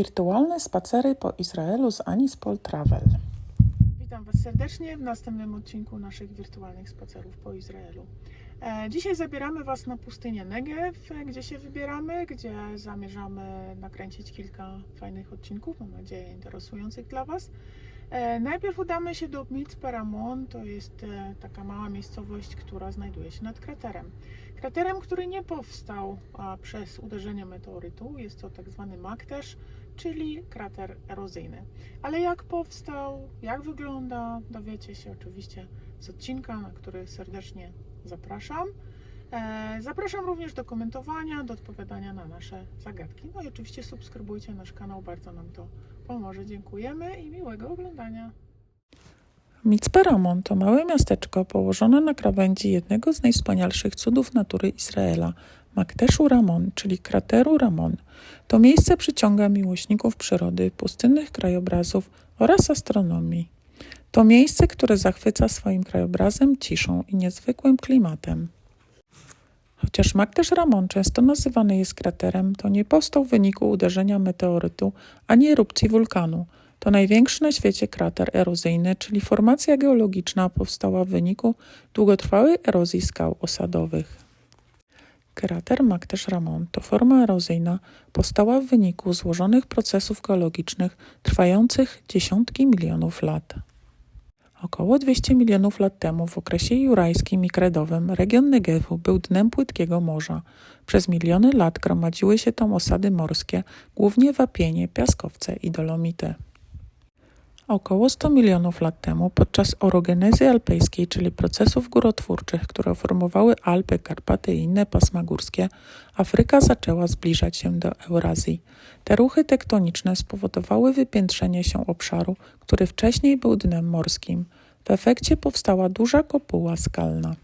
Wirtualne spacery po Izraelu z Anispol Travel. Witam Was serdecznie w następnym odcinku naszych wirtualnych spacerów po Izraelu. E, Dzisiaj zabieramy Was na pustynię Negev, e, gdzie się wybieramy, gdzie zamierzamy nakręcić kilka fajnych odcinków, mam nadzieję interesujących dla Was. E, Najpierw udamy się do Mitzpe Ramon, to jest e, taka mała miejscowość, która znajduje się nad kraterem. Kraterem, który nie powstał przez uderzenie meteorytu, jest to tak zwany Maktesz, czyli krater erozyjny. Ale jak powstał, jak wygląda, dowiecie się oczywiście z odcinka, na który serdecznie zapraszam. E, Zapraszam również do komentowania, do odpowiadania na nasze zagadki. No i oczywiście subskrybujcie nasz kanał, bardzo nam to pomoże. Dziękujemy i miłego oglądania. Mitzpe Ramon to małe miasteczko położone na krawędzi jednego z najwspanialszych cudów natury Izraela, Makteszu Ramon, czyli krateru Ramon. To miejsce przyciąga miłośników przyrody, pustynnych krajobrazów oraz astronomii. To miejsce, które zachwyca swoim krajobrazem, ciszą i niezwykłym klimatem. Chociaż Maktesz Ramon często nazywany jest kraterem, to nie powstał w wyniku uderzenia meteorytu ani erupcji wulkanu. To największy na świecie krater erozyjny, czyli formacja geologiczna powstała w wyniku długotrwałej erozji skał osadowych. Krater Maktesz Ramon to forma erozyjna powstała w wyniku złożonych procesów geologicznych trwających dziesiątki milionów lat. Około 200 milionów lat temu w okresie jurajskim i kredowym region Negewu był dnem płytkiego morza. Przez miliony lat gromadziły się tam osady morskie, głównie wapienie, piaskowce i dolomity. Około 100 milionów lat temu, podczas orogenezy alpejskiej, czyli procesów górotwórczych, które formowały Alpy, Karpaty i inne pasma górskie, Afryka zaczęła zbliżać się do Eurazji. Te ruchy tektoniczne spowodowały wypiętrzenie się obszaru, który wcześniej był dnem morskim. W efekcie powstała duża kopuła skalna.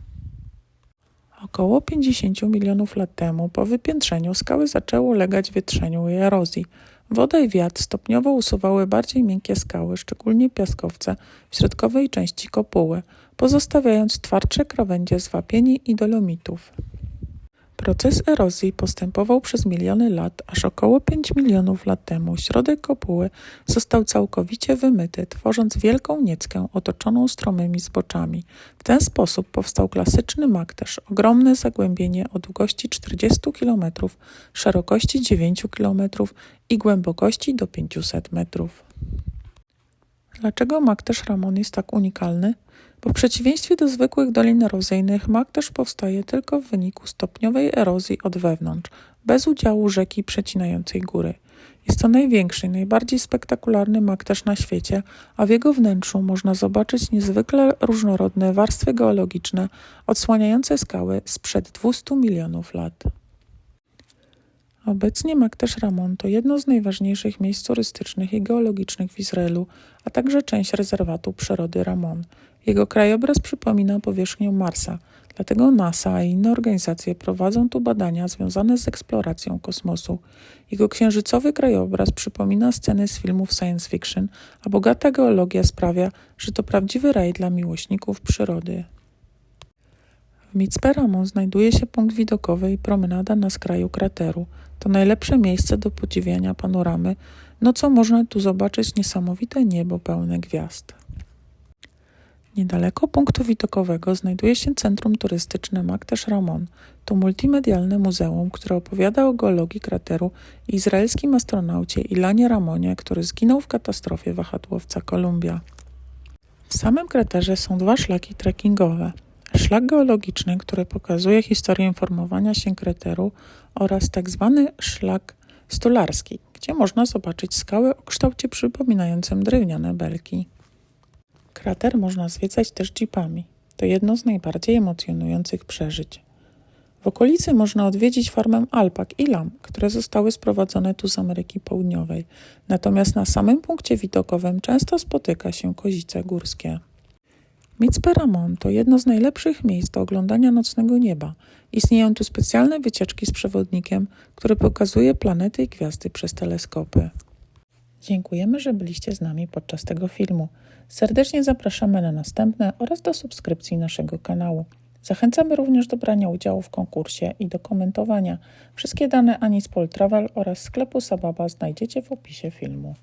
Około 50 milionów lat temu, po wypiętrzeniu, skały zaczęły ulegać wietrzeniu i erozji. Woda i wiatr stopniowo usuwały bardziej miękkie skały, szczególnie piaskowce, w środkowej części kopuły, pozostawiając twardsze krawędzie z wapieni i dolomitów. Proces erozji postępował przez miliony lat, aż około 5 milionów lat temu środek kopuły został całkowicie wymyty, tworząc wielką nieckę otoczoną stromymi zboczami. W ten sposób powstał klasyczny makterz, ogromne zagłębienie o długości 40 km, szerokości 9 km i głębokości do 500 metrów. Dlaczego makterz Ramon jest tak unikalny? Bo w przeciwieństwie do zwykłych dolin erozyjnych, makterz powstaje tylko w wyniku stopniowej erozji od wewnątrz, bez udziału rzeki przecinającej góry. Jest to największy najbardziej spektakularny makterz na świecie, a w jego wnętrzu można zobaczyć niezwykle różnorodne warstwy geologiczne odsłaniające skały sprzed 200 milionów lat. Obecnie Makterz Ramon to jedno z najważniejszych miejsc turystycznych i geologicznych w Izraelu, a także część rezerwatu przyrody Ramon. Jego krajobraz przypomina powierzchnię Marsa, dlatego NASA i inne organizacje prowadzą tu badania związane z eksploracją kosmosu. Jego księżycowy krajobraz przypomina sceny z filmów science fiction, a bogata geologia sprawia, że to prawdziwy raj dla miłośników przyrody. W Mitzpe Ramon znajduje się punkt widokowy i promenada na skraju krateru. To najlepsze miejsce do podziwiania panoramy, nocą można tu zobaczyć niesamowite niebo pełne gwiazd. Niedaleko punktu widokowego znajduje się centrum turystyczne Maktesh Ramon. To multimedialne muzeum, które opowiada o geologii krateru i izraelskim astronaucie Ilanie Ramonie, który zginął w katastrofie wahadłowca Columbia. W samym kraterze są dwa szlaki trekkingowe. Szlak geologiczny, który pokazuje historię formowania się krateru oraz tak zwany szlak stolarski, gdzie można zobaczyć skały o kształcie przypominającym drewniane belki. Krater można zwiedzać też jeepami. To jedno z najbardziej emocjonujących przeżyć. W okolicy można odwiedzić farmę alpak i lam, które zostały sprowadzone tu z Ameryki Południowej. Natomiast na samym punkcie widokowym często spotyka się kozice górskie. Mitzpe Ramon to jedno z najlepszych miejsc do oglądania nocnego nieba. Istnieją tu specjalne wycieczki z przewodnikiem, który pokazuje planety i gwiazdy przez teleskopy. Dziękujemy, że byliście z nami podczas tego filmu. Serdecznie zapraszamy na następne oraz do subskrypcji naszego kanału. Zachęcamy również do brania udziału w konkursie i do komentowania. Wszystkie dane Anispol Travel oraz sklepu Sababa znajdziecie w opisie filmu.